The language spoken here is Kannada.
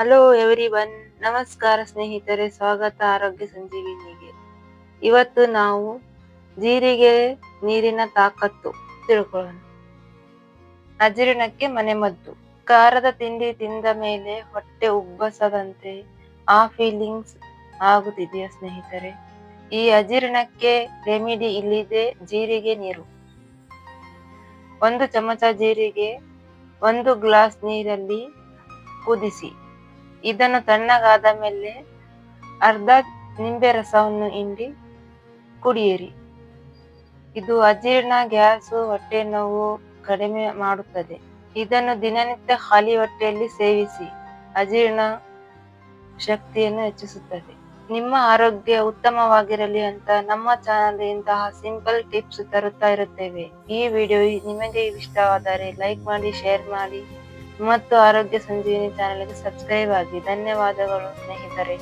ಹಲೋ ಎವ್ರಿ ಒನ್ ನಮಸ್ಕಾರ, ಸ್ನೇಹಿತರೆ. ಸ್ವಾಗತ, ಆರೋಗ್ಯ ಸಂಜೀವಿನಿಗೆ ಇವತ್ತು ನಾವು ಜೀರಿಗೆ ನೀರಿನ ತಾಕತ್ತು ತಿಳ್ಕೊಳ್ಳೋಣ. ಅಜೀರ್ಣಕ್ಕೆ ಮನೆಮದ್ದು ಖಾರದ ತಿಂಡಿ ತಿಂದ ಮೇಲೆ ಹೊಟ್ಟೆ ಉಬ್ಬಸದಂತೆ ಆ ಫೀಲಿಂಗ್ಸ್ ಆಗುತ್ತಿದೆಯಾ, ಸ್ನೇಹಿತರೆ? ಈ ಅಜೀರ್ಣಕ್ಕೆ ರೆಮಿಡಿ ಇಲ್ಲಿದೆ, ಜೀರಿಗೆ ನೀರು. ಒಂದು ಚಮಚ ಜೀರಿಗೆ, ಒಂದು ಗ್ಲಾಸ್ ನೀರಲ್ಲಿ ಕುದಿಸಿ. ಇದನ್ನು ತಣ್ಣಗಾದ ಮೇಲೆ ಅರ್ಧ ನಿಂಬೆ ರಸವನ್ನು ಹಿಂಡಿ ಕುಡಿಯಿರಿ. ಇದು ಅಜೀರ್ಣ ಗ್ಯಾಸು, ಹೊಟ್ಟೆ ನೋವು ಕಡಿಮೆ ಮಾಡುತ್ತದೆ. ಇದನ್ನು ದಿನನಿತ್ಯ ಖಾಲಿ ಹೊಟ್ಟೆಯಲ್ಲಿ ಸೇವಿಸಿ ಅಜೀರ್ಣ ಶಕ್ತಿಯನ್ನು ಹೆಚ್ಚಿಸುತ್ತದೆ. ನಿಮ್ಮ ಆರೋಗ್ಯ ಉತ್ತಮವಾಗಿರಲಿ ಅಂತ ನಮ್ಮ ಚಾನಲ್ ಇಂತಹ ಸಿಂಪಲ್ ಟಿಪ್ಸ್ ತರುತ್ತಾ ಇರುತ್ತೇವೆ. ಈ ವಿಡಿಯೋ ನಿಮಗೆ ಇಷ್ಟವಾದರೆ ಲೈಕ್ ಮಾಡಿ, ಶೇರ್ ಮಾಡಿ. ಮತ್ತು ಆರೋಗ್ಯ ಸಂಜೀವಿನಿ ಚಾನೆಲ್ಗೆ ಸಬ್ಸ್ಕ್ರೈಬ್ ಆಗಿ ಧನ್ಯವಾದಗಳು ಸ್ನೇಹಿತರೆ.